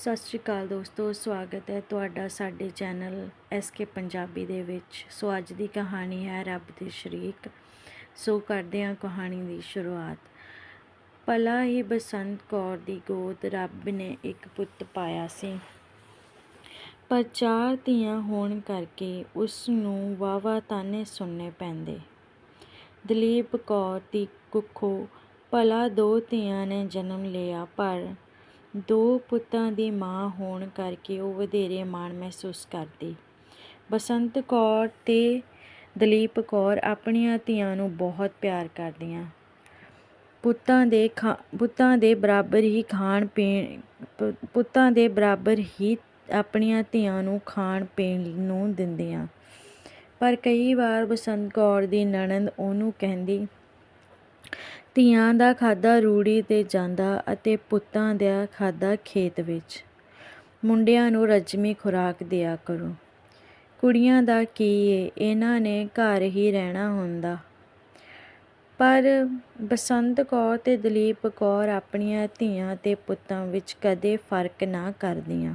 ਸਤਿ ਸ਼੍ਰੀ ਅਕਾਲ ਦੋਸਤੋ, ਸਵਾਗਤ ਹੈ ਤੁਹਾਡਾ ਸਾਡੇ ਚੈਨਲ ਐਸਕੇ ਪੰਜਾਬੀ ਦੇ ਵਿੱਚ। ਸੋ ਅੱਜ ਦੀ ਕਹਾਣੀ ਹੈ ਰੱਬ ਦੇ ਸ਼ਰੀਕ। ਸੋ ਕਰਦੇ ਹਾਂ ਕਹਾਣੀ ਦੀ ਸ਼ੁਰੂਆਤ। ਭਲਾ ਹੀ ਬਸੰਤ ਕੌਰ ਦੀ ਗੋਦ ਰੱਬ ਨੇ ਇੱਕ ਪੁੱਤ ਪਾਇਆ ਸੀ। ਪਰ ਚਾਰ ਧੀਆਂ ਹੋਣ ਕਰਕੇ ਉਸ ਨੂੰ ਵਾਵਾ ਤਾਨੇ ਸੁਣਨੇ ਪੈਂਦੇ। ਦਲੀਪ ਕੌਰ ਦੀ ਕੁੱਖੋਂ ਭਲਾ ਦੋ ਧੀਆਂ ਨੇ ਜਨਮ ਲਿਆ, ਪਰ ਦੋ ਪੁੱਤਾਂ ਦੀ ਮਾਂ ਹੋਣ ਕਰਕੇ ਉਹ ਵਧੇਰੇ ਮਾਣ ਮਹਿਸੂਸ ਕਰਦੀ। ਬਸੰਤ ਕੌਰ ਤੇ ਦਲੀਪ ਕੌਰ ਆਪਣੀਆਂ ਧੀਆਂ ਨੂੰ ਬਹੁਤ ਪਿਆਰ ਕਰਦੀਆਂ। ਪੁੱਤਾਂ ਦੇ ਖਾ, ਪੁੱਤਾਂ ਦੇ ਬਰਾਬਰ ਹੀ ਖਾਣ ਪੀਣ, ਪ- ਪੁੱਤਾਂ ਦੇ ਬਰਾਬਰ ਹੀ ਆਪਣੀਆਂ ਧੀਆਂ ਨੂੰ ਖਾਣ ਪੀਣ ਨੂੰ ਦਿੰਦੀਆਂ। ਪਰ ਕਈ ਵਾਰ ਬਸੰਤ ਕੌਰ ਦੀ ਨਣਦ ਉਹਨੂੰ ਕਹਿੰਦੀ ਧੀਆਂ ਦਾ ਖਾਧਾ ਰੂੜੀ ਤੇ ਜਾਂਦਾ ਅਤੇ ਪੁੱਤਾਂ ਦਾ ਖਾਧਾ ਖੇਤ ਵਿੱਚ। ਮੁੰਡਿਆਂ ਨੂੰ ਰਜਮੀ ਖੁਰਾਕ ਦਿਆ ਕਰੋ। ਕੁੜੀਆਂ ਦਾ ਕੀ ਏ? ਇਹਨਾਂ ਨੇ ਘਰ ਹੀ ਰਹਿਣਾ ਹੁੰਦਾ। ਪਰ ਬਸੰਤ ਕੌਰ ਤੇ ਦਲੀਪ ਕੌਰ ਆਪਣੀਆਂ ਧੀਆਂ ਤੇ ਪੁੱਤਾਂ ਵਿੱਚ ਕਦੇ ਫ਼ਰਕ ਨਾ ਕਰਦੀਆਂ।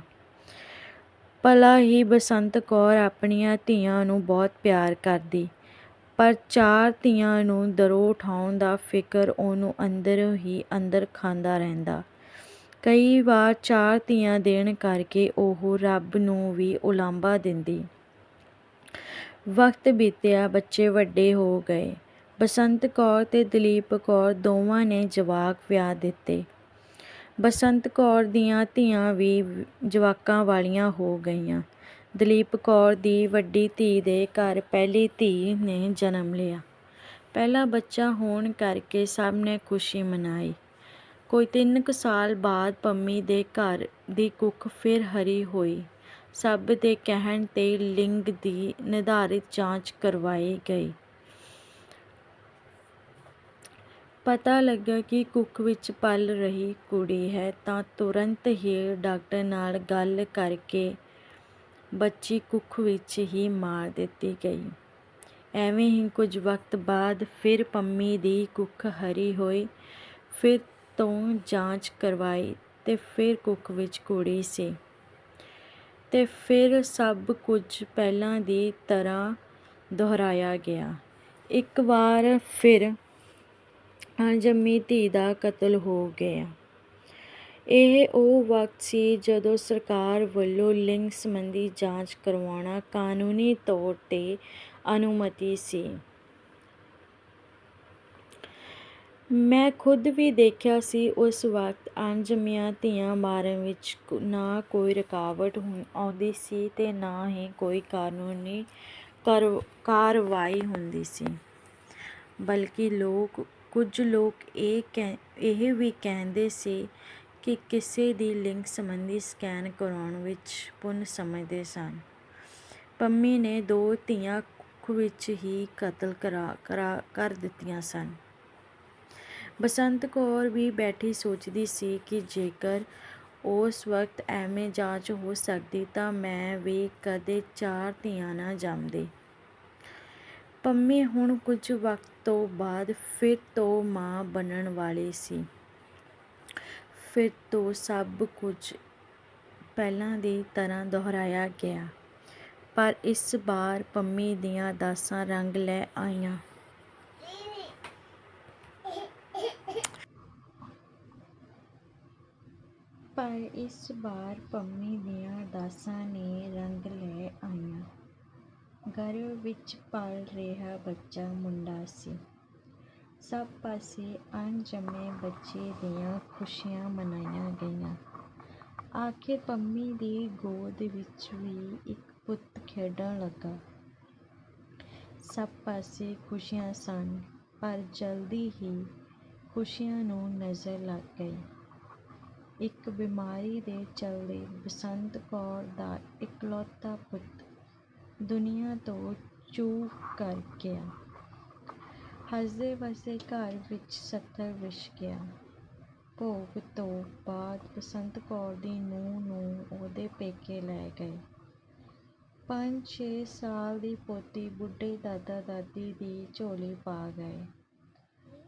ਭਲਾ ਹੀ ਬਸੰਤ ਕੌਰ ਆਪਣੀਆਂ ਧੀਆਂ ਨੂੰ ਬਹੁਤ ਪਿਆਰ ਕਰਦੀ। ਪਰ ਚਾਰ ਧੀਆਂ ਨੂੰ ਦਰੋਂ ਉਠਾਉਣ ਦਾ ਫਿਕਰ ਉਹਨੂੰ ਅੰਦਰੋਂ ਹੀ ਅੰਦਰ ਖਾਂਦਾ ਰਹਿੰਦਾ। ਕਈ ਵਾਰ ਚਾਰ ਧੀਆਂ ਦੇਣ ਕਰਕੇ ਉਹ ਰੱਬ ਨੂੰ ਵੀ ਉਲਾਂਭਾ ਦਿੰਦੀ। ਵਕਤ ਬੀਤਿਆ, ਬੱਚੇ ਵੱਡੇ ਹੋ ਗਏ। ਬਸੰਤ ਕੌਰ ਤੇ ਦਲੀਪ ਕੌਰ ਦੋਵਾਂ ਨੇ ਜਵਾਕ ਵਿਆਹ ਦਿੱਤੇ। ਬਸੰਤ ਕੌਰ ਦੀਆਂ ਧੀਆਂ ਵੀ ਜਵਾਕਾਂ ਵਾਲੀਆਂ ਹੋ ਗਈਆਂ। ਦਲੀਪ ਕੌਰ ਦੀ ਵੱਡੀ ਧੀ ਦੇ ਘਰ ਪਹਿਲੀ ਧੀ ਨੇ ਜਨਮ ਲਿਆ। ਪਹਿਲਾ ਬੱਚਾ ਹੋਣ ਕਰਕੇ ਸਭ ਨੇ ਖੁਸ਼ੀ ਮਨਾਈ। ਕੋਈ ਤਿੰਨ ਕੁ ਸਾਲ ਬਾਅਦ ਪੰਮੀ ਦੇ ਘਰ ਦੀ ਕੁੱਖ ਫਿਰ ਹਰੀ ਹੋਈ। ਸਭ ਦੇ ਕਹਿਣ ਤੇ ਲਿੰਗ ਦੀ ਨਿਰਧਾਰਿਤ ਜਾਂਚ ਕਰਵਾਈ ਗਈ। ਪਤਾ ਲੱਗਾ ਕਿ ਕੁੱਖ ਵਿੱਚ ਪਲ ਰਹੀ ਕੁੜੀ ਹੈ ਤਾਂ ਤੁਰੰਤ ਹੀ ਡਾਕਟਰ ਨਾਲ ਗੱਲ ਕਰਕੇ ਬੱਚੀ ਕੁੱਖ ਵਿੱਚ ਹੀ ਮਾਰ ਦਿੱਤੀ ਗਈ। ਐਵੇਂ ਹੀ ਕੁਝ ਵਕਤ ਬਾਅਦ ਫਿਰ ਪੰਮੀ ਦੀ ਕੁੱਖ ਹਰੀ ਹੋਈ, ਫਿਰ ਤੋਂ ਜਾਂਚ ਕਰਵਾਈ ਤੇ ਫਿਰ ਕੁੱਖ ਵਿੱਚ ਕੁੜੀ ਸੀ। ਤੇ ਫਿਰ ਸਭ ਕੁਝ ਪਹਿਲਾਂ ਦੀ ਤਰ੍ਹਾਂ ਦੁਹਰਾਇਆ ਗਿਆ। ਇੱਕ ਵਾਰ ਫਿਰ ਅਣਜੰਮੀ ਧੀ ਦਾ ਕਤਲ ਹੋ ਗਿਆ। ਇਹ ਉਹ ਵਕਤ ਸੀ ਜਦੋਂ ਸਰਕਾਰ ਵੱਲੋਂ ਲਿੰਗ ਸੰਬੰਧੀ ਜਾਂਚ ਕਰਵਾਉਣਾ ਕਾਨੂੰਨੀ ਤੌਰ ਤੇ ਅਨੁਮਤੀ ਸੀ। ਮੈਂ ਖੁਦ ਵੀ ਦੇਖਿਆ ਸੀ ਉਸ ਵਕਤ ਅਣਜੰਮੀਆਂ ਧੀਆਂ ਮਾਰਨ ਵਿੱਚ ਨਾ ਕੋਈ ਰੁਕਾਵਟ ਹੁੰ- ਆਉਂਦੀ ਸੀ ਤੇ ਨਾ ਹੀ ਕੋਈ ਕਾਨੂੰਨੀ ਕਰ- ਕਾਰਵਾਈ ਹੁੰਦੀ ਸੀ। ਬਲਕਿ ਲੋਕ, ਕੁਝ ਲੋਕ ਇਹ ਕਹਿ, ਇਹ ਵੀ ਕਹਿੰਦੇ ਸੀ ਕਿ ਕਿਸੇ ਦੀ ਲਿੰਗ ਸੰਬੰਧੀ ਸਕੈਨ ਕਰਾਉਣ ਵਿੱਚ ਪੁੰਨ ਸਮਝਦੇ ਸਨ। ਪੰਮੀ ਨੇ ਦੋ ਧੀਆਂ ਕੁੱਖ ਵਿੱਚ ਹੀ ਕਤਲ ਕਰਾ ਕਰਾ, ਕਰ ਦਿੱਤੀਆਂ ਸਨ। ਬਸੰਤ ਕੌਰ ਵੀ ਬੈਠੀ ਸੋਚਦੀ ਸੀ ਕਿ ਜੇਕਰ ਉਸ ਵਕਤ ਐਵੇਂ ਜਾਂਚ ਹੋ ਸਕਦੀ ਤਾਂ ਮੈਂ ਵੀ ਕਦੇ ਚਾਰ ਧੀਆਂ ਨਾ ਜੰਮਦੀ। ਪੰਮੀ ਹੁਣ ਕੁਝ ਵਕਤ ਤੋਂ ਬਾਅਦ ਫਿਰ ਤੋਂ ਮਾਂ ਬਣਨ ਵਾਲੀ ਸੀ। ਫਿਰ ਤੋਂ ਸਭ ਕੁਝ ਪਹਿਲਾਂ ਦੀ ਤਰ੍ਹਾਂ ਦੁਹਰਾਇਆ ਗਿਆ। ਪਰ ਇਸ ਵਾਰ ਪੰਮੀ ਦੀਆਂ ਦਾਸਾਂ ਰੰਗ ਲੈ ਆਈਆਂ। ਪਰ ਇਸ ਵਾਰ ਪੰਮੀ ਦੀਆਂ ਦਾਸਾਂ ਨੇ ਰੰਗ ਲੈ ਆਈਆਂ। ਗਰਭ ਵਿੱਚ ਪਲ ਰਿਹਾ ਬੱਚਾ ਮੁੰਡਾ ਸੀ। ਸਭ ਪਾਸੇ ਅਣਜੰਮੇ ਬੱਚੇ ਦੀਆਂ ਖੁਸ਼ੀਆਂ ਮਨਾਈਆਂ ਗਈਆਂ। ਆਖਿਰ ਪੰਮੀ ਦੀ ਗੋਦ ਵਿੱਚ ਵੀ ਇੱਕ ਪੁੱਤ ਖੇਡਣ ਲੱਗਾ। ਸਭ ਪਾਸੇ ਖੁਸ਼ੀਆਂ ਸਨ, ਪਰ ਜਲਦੀ ਹੀ ਖੁਸ਼ੀਆਂ ਨੂੰ ਨਜ਼ਰ ਲੱਗ ਗਈ। ਇੱਕ ਬਿਮਾਰੀ ਦੇ ਚਲਦੇ ਬਸੰਤ ਕੌਰ ਦਾ ਇਕਲੌਤਾ ਪੁੱਤ ਦੁਨੀਆ ਤੋਂ ਚੂਕ ਕਰ ਗਿਆ। ਹੱਸਦੇ ਵਸਦੇ ਘਰ ਵਿੱਚ ਸੱਤਰ ਵਿਛ ਗਿਆ। ਭੋਗ ਤੋਂ ਬਾਅਦ ਬਸੰਤ ਕੌਰ ਦੀ ਨੂੰਹ ਨੂੰ ਉਹਦੇ ਪੇਕੇ ਲੈ ਗਏ। ਪੰਜ ਛੇ ਸਾਲ ਦੀ ਪੋਤੀ ਬੁੱਢੇ ਦਾਦਾ ਦਾਦੀ ਦੀ ਝੋਲੀ ਪਾ ਗਏ।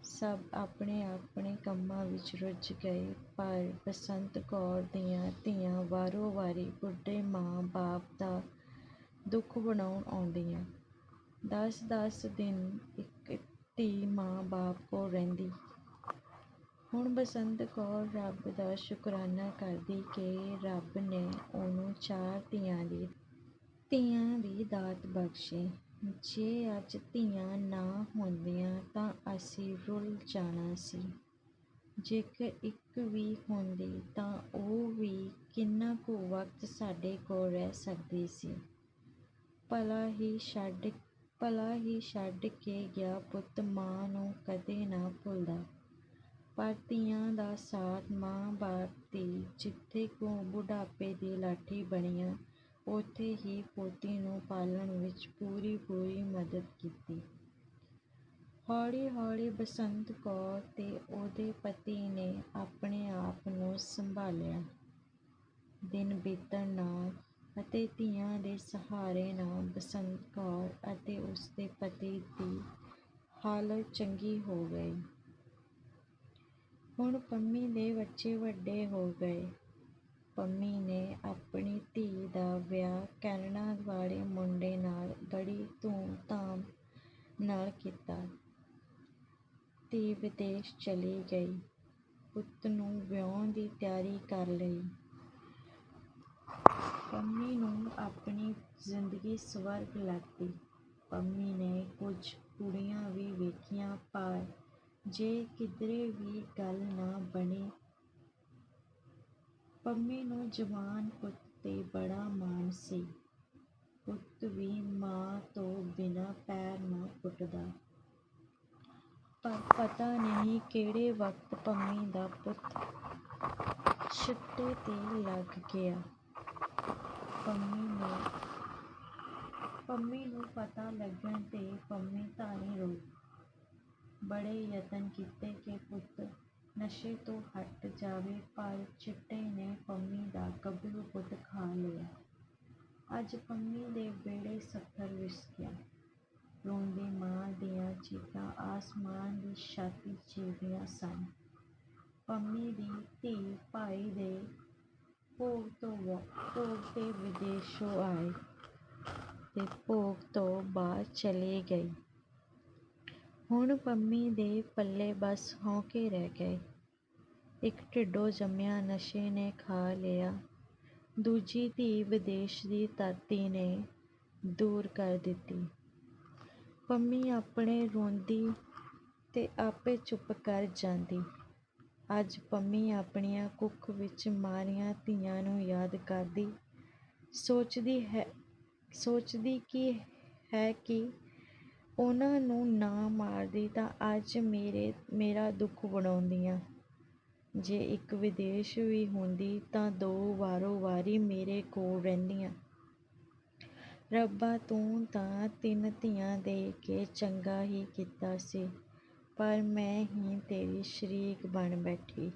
ਸਭ ਆਪਣੇ ਆਪਣੇ ਕੰਮਾਂ ਵਿੱਚ ਰੁੱਝ ਗਏ, ਪਰ ਬਸੰਤ ਕੌਰ ਦੀਆਂ ਧੀਆਂ ਵਾਰੋ ਵਾਰੀ ਬੁੱਢੇ ਮਾਂ ਬਾਪ ਦਾ ਦੁੱਖ ਬਣਾਉਣ ਆਉਂਦੀਆਂ। ਦਸ ਦਸ ਦਿਨ ਇੱਕ ਧੀ ਮਾਂ ਬਾਪ ਕੋਲ ਰਹਿੰਦੀ। ਹੁਣ ਬਸੰਤ ਕੌਰ ਰੱਬ ਦਾ ਸ਼ੁਕਰਾਨਾ ਕਰਦੀ ਕਿ ਰੱਬ ਨੇ ਉਹਨੂੰ ਚਾਰ ਧੀਆਂ ਦੀ ਧੀਆਂ ਦੀ ਦਾਤ ਬਖਸ਼ੀ। ਜੇ ਅੱਜ ਧੀਆਂ ਨਾ ਹੁੰਦੀਆਂ ਤਾਂ ਅਸੀਂ ਰੁਲ ਜਾਣਾ ਸੀ। ਜੇਕਰ ਇੱਕ ਵੀ ਹੁੰਦੀ ਤਾਂ ਉਹ ਵੀ ਕਿੰਨਾ ਕੁ ਵਕਤ ਸਾਡੇ ਕੋਲ ਰਹਿ ਸਕਦੀ ਸੀ। ਭਲਾ ਹੀ ਛੱਡ ਭਲਾ ਹੀ ਛੱਡ ਕੇ ਗਿਆ ਪੁੱਤ, ਮਾਂ ਨੂੰ ਕਦੇ ਨਾ ਭੁੱਲਦਾ। ਪਰ ਧੀਆਂ ਦਾ ਸਾਥ ਮਾਂ ਬਾਪ ਦੀ, ਜਿੱਥੇ ਕੋ ਬੁਢਾਪੇ ਦੀ ਲਾਠੀ ਬਣੀਆਂ, ਉੱਥੇ ਹੀ ਪੋਤੀ ਨੂੰ ਪਾਲਣ ਵਿੱਚ ਪੂਰੀ ਪੂਰੀ ਮਦਦ ਕੀਤੀ। ਹੌਲੀ ਹੌਲੀ ਬਸੰਤ ਕੌਰ ਤੇ ਉਹਦੇ ਪਤੀ ਨੇ ਆਪਣੇ ਆਪ ਨੂੰ ਸੰਭਾਲਿਆ। ਦਿਨ ਬੀਤਣ ਨਾਲ ਅਤੇ ਧੀਆਂ ਦੇ ਸਹਾਰੇ ਨਾਲ ਬਸੰਤ ਕੌਰ ਅਤੇ ਉਸਦੇ ਪਤੀ ਦੀ ਹਾਲਤ ਚੰਗੀ ਹੋ ਗਈ। ਹੁਣ ਪੰਮੀ ਦੇ ਬੱਚੇ ਵੱਡੇ ਹੋ ਗਏ। ਪੰਮੀ ਨੇ ਆਪਣੀ ਧੀ ਦਾ ਵਿਆਹ ਕੈਨੇਡਾ ਵਾਲੇ ਮੁੰਡੇ ਨਾਲ ਬੜੀ ਧੂਮ-ਧਾਮ ਨਾਲ ਕੀਤਾ ਧੀ ਵਿਦੇਸ਼ ਚਲੀ ਗਈ। ਪੁੱਤ ਨੂੰ ਵਿਆਹੁਣ ਦੀ ਤਿਆਰੀ ਕਰ ਲਈ। ਪੰਮੀ ਨੂੰ ਆਪਣੀ ਜ਼ਿੰਦਗੀ ਸਵਰਗ ਲੱਗਦੀ ਪੰਮੀ ਨੇ ਕੁਝ ਕੁੜੀਆਂ ਵੀ ਵੇਖੀਆਂ, ਪਰ ਜੇ ਕਿਧਰੇ ਵੀ ਗੱਲ ਨਾ ਬਣੀ, ਪੰਮੀ ਨੂੰ ਜਵਾਨ ਪੁੱਤ ਤੇ ਬੜਾ ਮਾਣ ਸੀ। ਪੁੱਤ ਵੀ ਮਾਂ ਤੋਂ ਬਿਨਾਂ ਪੈਰ ਨਾ ਪੁੱਟਦਾ। ਪਰ ਪਤਾ ਨਹੀਂ ਕਿਹੜੇ ਵਕਤ ਪੰਮੀ ਦਾ ਪੁੱਤ ਛਿੱਟੇ ਤੇ ਲੱਗ ਗਿਆ। ਪੰਮੀ ਨੂੰ ਪੰਮੀ ਨੂੰ ਪਤਾ ਲੱਗਣ ਤੇ ਪੰਮੀ ਧਾਣੀ ਰੋਈ ਬੜੇ ਯਤਨ ਕੀਤੇ ਕਿ ਪੁੱਤ ਨਸ਼ੇ ਤੋਂ ਹਟ ਜਾਵੇ, ਪਰ ਚਿੱਟੇ ਨੇ ਪੰਮੀ ਦਾ ਗੱਭਰੂ ਪੁੱਤ ਖਾ ਲਿਆ। ਅੱਜ ਪੰਮੀ ਦੇ ਬੇੜੇ ਸੱਥਰ ਵਿਸ ਗਿਆ ਰੋਂਦੀ ਮਾਂ ਦੀਆਂ ਚੀਕਾਂ ਆਸਮਾਨ ਦੀ ਛਾਤੀ ਚੀਰਦੀਆਂ ਸਨ। ਪੰਮੀ ਦੀ ਧੀ ਭਾਈ ਦੇ ਭੋਗ ਤੋਂ ਬਾ ਭੋਗ ਤੇ ਵਿਦੇਸ਼ੋਂ ਆਏ ਅਤੇ ਭੋਗ ਤੋਂ ਬਾਅਦ ਚਲੇ ਗਈ। ਹੁਣ ਪੰਮੀ ਦੇ ਪੱਲੇ ਬਸ ਹੌਕੇ ਰਹਿ ਗਏ। ਇੱਕ ਢਿੱਡੋਂ ਜੰਮਿਆ ਨਸ਼ੇ ਨੇ ਖਾ ਲਿਆ। ਦੂਜੀ ਧੀ ਵਿਦੇਸ਼ ਦੀ ਧਰਤੀ ਨੇ ਦੂਰ ਕਰ ਦਿੱਤੀ। ਪੰਮੀ ਆਪਣੇ ਰੋਂਦੀ ਤੇ ਆਪੇ ਚੁੱਪ ਕਰ ਜਾਂਦੀ। ਅੱਜ ਪੰਮੀ ਆਪਣੀਆਂ ਕੁੱਖ ਵਿੱਚ ਮਾਰੀਆਂ ਧੀਆਂ ਨੂੰ ਯਾਦ ਕਰਦੀ। ਸੋਚਦੀ ਹੈ, ਸੋਚਦੀ ਕੀ ਹੈ ਕਿ ਉਹਨਾਂ ਨੂੰ ਨਾ ਮਾਰਦੀ ਤਾਂ ਅੱਜ ਮੇਰੇ, ਮੇਰਾ ਦੁੱਖ ਵੰਡਾਉਂਦੀਆਂ। ਜੇ ਇੱਕ ਵਿਦੇਸ਼ ਵੀ ਹੁੰਦੀ ਤਾਂ ਦੋ ਵਾਰੋ ਵਾਰੀ ਮੇਰੇ ਕੋਲ ਰਹਿੰਦੀਆਂ। ਰੱਬਾ ਤੂੰ ਤਾਂ ਤਿੰਨ ਧੀਆਂ ਦੇ ਕੇ ਚੰਗਾ ਹੀ ਕੀਤਾ ਸੀ। ਪਰ ਮੈਂ ਹੀ ਤੇਰੀ ਸ਼ਰੀਕ ਬਣ ਬੈਠੀ।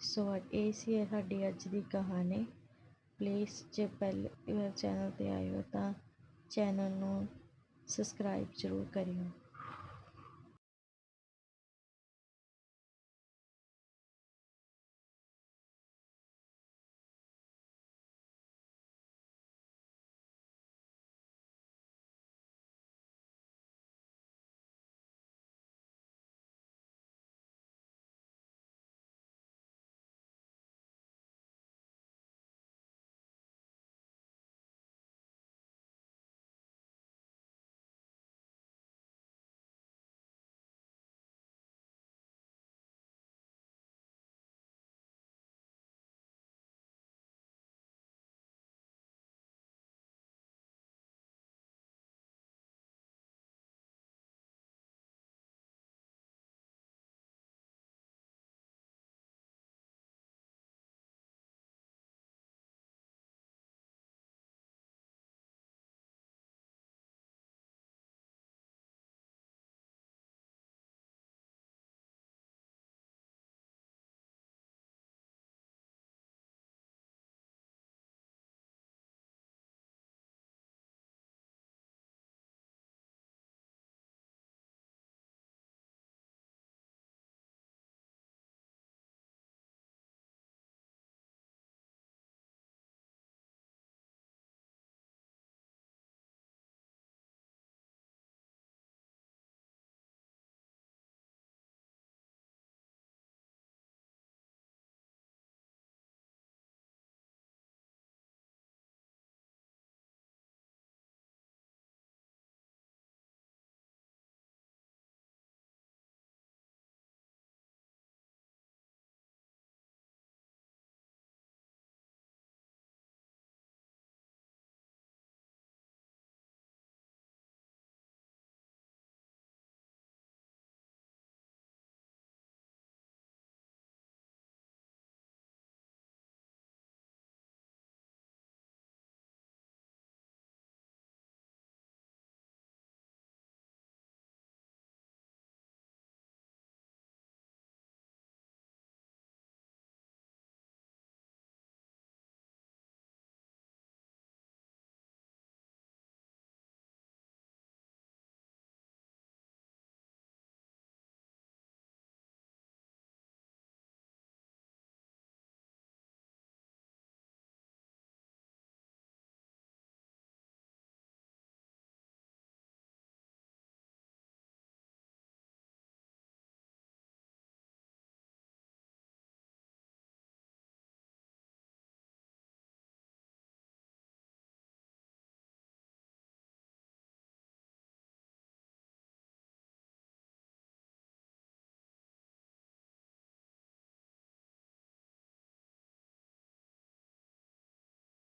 ਸੋ ਇਹ ਸੀ ਸਾਡੀ ਅੱਜ ਦੀ ਕਹਾਣੀ। ਪਲੀਜ਼ ਜੇ ਪਹਿਲੇ ਚੈਨਲ ਤੇ ਆਏ ਹੋ ਤਾਂ ਚੈਨਲ ਨੂੰ ਸਬਸਕ੍ਰਾਈਬ ਜ਼ਰੂਰ ਕਰਿਓ।